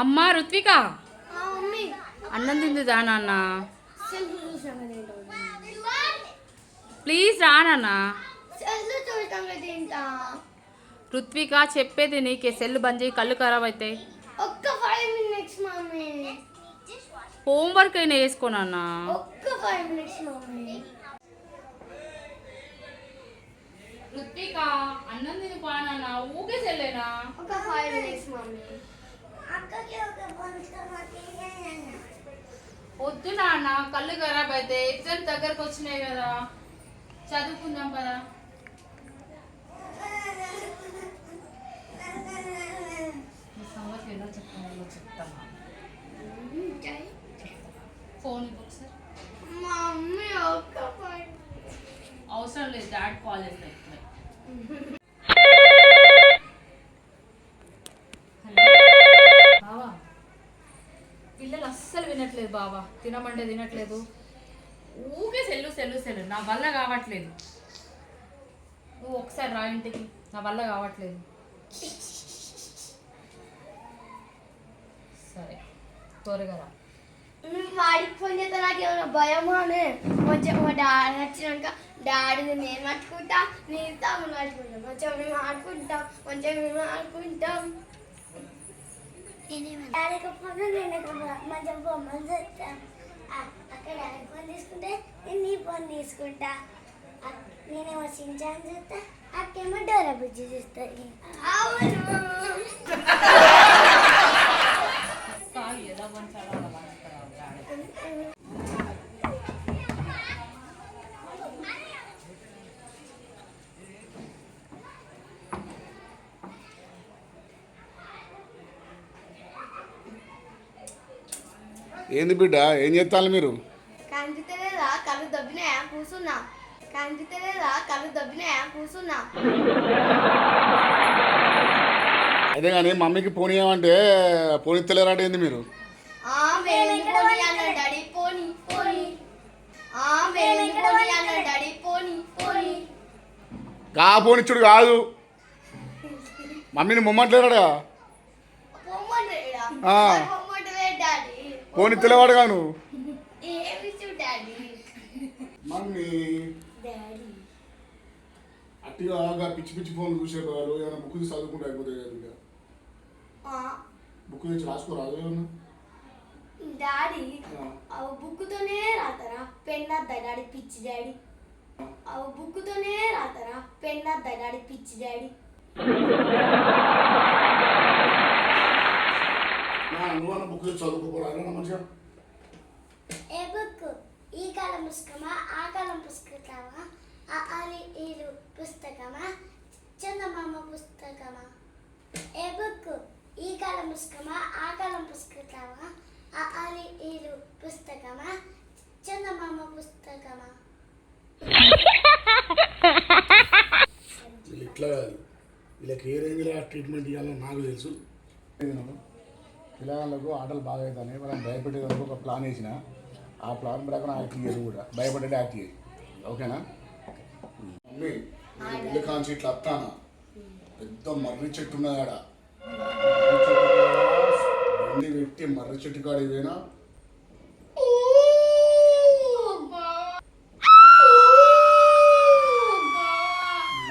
అమ్మా రుత్విక అన్నం తిందుదా నాన్న. సెల్ ప్లీజ్ రా నాన్న. సెల్ రుత్విక చెప్పేది నీకే సెల్ బంద్ చేయి కళ్ళు ఖరాబ్ అవుతాయి హోంవర్క్ అయినా వేసుకో నాన్న. ఒక్క ఫైవ్ మినిట్స్ మమ్మీ. రుత్విక అన్నం తిని పా నాన్న ఊకే సెల్లేనా ఒక ఫైవ్ మినిట్స్ మమ్మీ. వద్దు నాన్న కళ్ళు ఖరాబ్ అయితే ఎగ్జామ్స్ దగ్గరకు వచ్చినాయి కదా. చదువుకుందాం పదా. ఈ సంగతి ఎలా చెప్తానో చెప్తాను ఫోన్ ఇవ్వకు సార్ మమ్మీ ఒక్క ఫైవ్ అవసరం లేదు డాడ్ కాల్ చేస్తా వినట్లేదు బావా తినమంటే తినట్లేదు. ఊకే సెల్లు సెల్లు సెల్లు. నా వల్ల కావట్లేదు. నువ్వు ఒకసారి రా ఇంటికి. నా వల్ల కావట్లేదు. సరే. త్వరగా రా. మేము వాడికి ఫోన్ చేస్తే నాకు ఏమైనా భయమా అని? కొంచెం మా డాడీ వచ్చినాక డాడీని నేను పట్టుకుంటా నేను తమ్ముడు పట్టుకుంటాం కొంచెం మేము ఆడుకుంటాం కొంచెం మేము ఆడుకుంటాం. ఫోన్ నేను మంచిగా బొమ్మలు చేస్తాం అక్కడ ఫోన్ తీసుకుంటే నేను నీ ఫోన్ తీసుకుంటా. నేనేమో సించాన్ చూస్తా అక్కేమో డోరా బుజ్జి చూస్తుంది అవును. ఏంది బిడ్డ ఏం చేస్తాను మీరు? కనిపితలేదా కళ్ళు దబ్బినాయా? కూర్చున్నా. కనిపితలేదా కళ్ళు దబ్బినాయా? కూర్చున్నా. అదే కానీ మమ్మీకి పోనీ ఏమంటే పోనీ తెలియరాట ఏంది మీరు? ఆ వేలింగ్ పోనీ అన్నాడు డాడీ పోనీ పోనీ. ఆ వేలింగ్ పోనీ అన్నాడు డాడీ పోనీ పోనీ. గా పోనిచ్చుడు కాదు. మమ్మీని ముమ్మట్లేరాడా? ఆ. డాడీ పోనీ తెలియవాడు గాను ఏమి చూ డాడీ? మమ్మీ. డాడీ. అట్టిగా ఆగా పిచ్చి పిచ్చి ఫోన్లు చూసేవాళ్ళు ఏమైనా బుక్ తీసి చదువుకుంటే అయిపోతాయి కదా ఆ, బుక్ తెచ్చి రాసుకోరాదు ఏమన్నా? డాడీ బుక్కుతోనే రాతారా పెన్ వద్దా డాడీ పిచ్చి డాడీ. ఆ. బుక్కుతోనే రాతారా పెన్ వద్దా డాడీ పిచ్చి డాడీ నా నువ్వన్న బుక్ తెచ్చి చదువుకోపోరా మంచిగా ఏ బుక్ ఈ కాలం పుస్తకమా ఆ కాలం పుస్తకమా ఆ ఆలి ఈరు పుస్తకమా చందమామ పుస్తకమా? ఏ బుక్ ఈ కాలం పుస్తకమా ఆ కాలం పుస్తకమా ఆ ఆలి ఈరు పుస్తకమా చందమామ పుస్తకమా? ఇట్లా కాదు. వీళ్ళకి ఏ రేంజ్లో ట్రీట్మెంట్ ఇవ్వాలో నాకు తెలుసు. పిల్లగాళ్ళకు ఆటలు బాగా అవుతాయి వాళ్ళని భయపెట్టేందుకు ఒక ప్లాన్ వేసిన. ఆ ప్లాన్ ప్రకారం యాక్ట్ చేయదు కూడా. భయపడ్డే యాక్ట్ చేయి. ఓకేనా? మమ్మీ ఇల్లు కాంచి ఇట్లా వస్తానా పెద్ద మర్రి చెట్టు ఉన్నది ఆడ. మర్రి చెట్టు కాడ బండి పెట్టి మర్రి చెట్టు కాడికి పోయినా?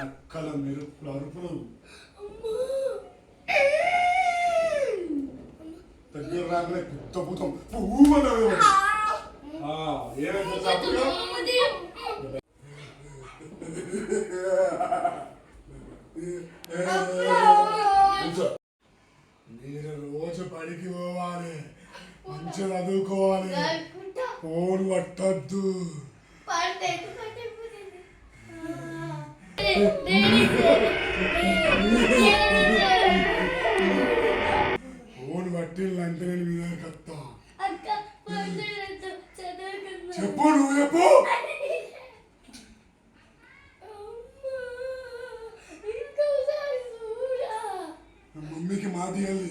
నక్కల మెరుపులు అరుపులు. ఏమైంది తెలుసా అప్పుడు? తెలుసా? మీరు రోజు పనికి పోవాలి మంచిగా చదువుకోవాలి ఫోన్ పట్టద్దు పట్టిల్లంటే నేను మీ దగ్గరికి వస్తా చెప్పు నువ్వు చెప్పు. మమ్మీకి మాట ఇవ్వాలి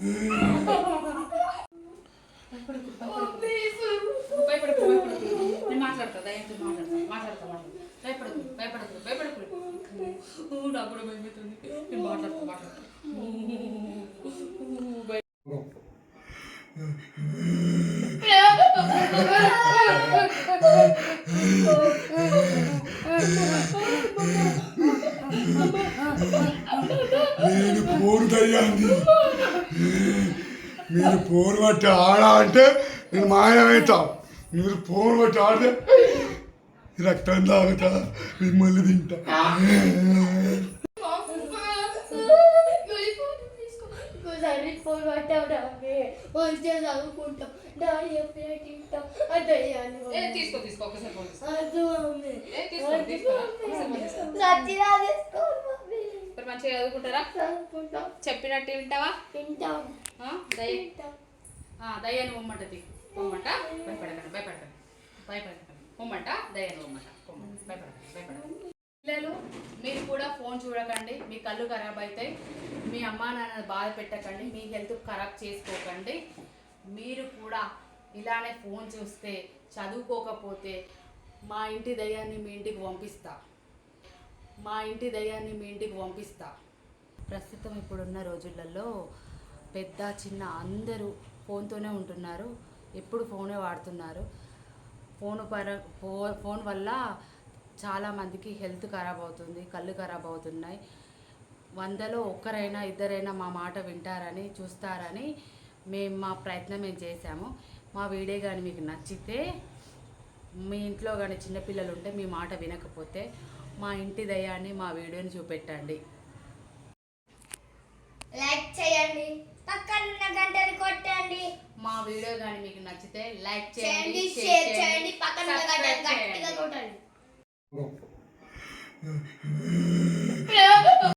భయపడకు నేను పోరు దయ్యాన్ని మీరు పోరు బట్టి ఆడ అంటే నేను మాయమవుతా మీరు పోరు బట్టి ఆడితే రక్తం తాగుతా మిమ్మల్ని తింటా. ఇంకోసారి ఫోన్ పట్టావు డాడీ మంచిగా చదువుకుంటాం డాడీ చెప్పినట్టు తింటాం అదయ్యాను ఏ తీసుకో అదు ఒకసారి తీసుకో సచ్చినా తీసుకో మమ్మీ మరి మంచిగా చదువుకుంటారా? చెప్పినట్టు వింటావా? దయ ఆ, దయ్య తింటాం ఆ, భయపడకండి భయపడకండి. భయపడకండి. పొమ్మంట? దయ్యాన్ని పొమ్మంట. భయపడకండి భయపడకండి. పిల్లలు మీరు కూడా ఫోన్ చూడకండి. మీ కళ్ళు ఖరాబ్ అవుతాయి మీ అమ్మా నాన్న బాధ పెట్టకండి. మీ హెల్త్ ఖరాబ్ చేసుకోకండి. మీరు కూడా ఇలానే ఫోన్ చూస్తే చదువుకోకపోతే మా ఇంటి దయ్యాన్ని మీ ఇంటికి పంపిస్తా. మా ఇంటి దయ్యాన్ని మీ ఇంటికి పంపిస్తా. ప్రస్తుతం ఇప్పుడున్న రోజులలో పెద్ద చిన్న అందరూ ఫోన్తోనే ఉంటున్నారు. ఎప్పుడు ఫోనే వాడుతున్నారు. ఫోన్ పర ఫో ఫోన్ వల్ల చాలామందికి హెల్త్ ఖరాబ్ అవుతుంది కళ్ళు ఖరాబ్ అవుతున్నాయి. వందలో ఒక్కరైనా ఇద్దరైనా మా మాట వింటారని చూస్తారని మేము మా ప్రయత్నం మేము చేశాము. మా వీడియో కానీ మీకు నచ్చితే మీ ఇంట్లో కానీ చిన్నపిల్లలు ఉంటే మీ మాట వినకపోతే మా ఇంటి దయాన్ని మా వీడియోని చూపెట్టండి. లైక్ చేయండి. పక్కన గంటలు కొట్టండి. మా వీడియో కానీ మీకు నచ్చితే లైక్ చేయండి షేర్ చేయండి పక్కన గంటలు గట్టిగా. కొట్టండి.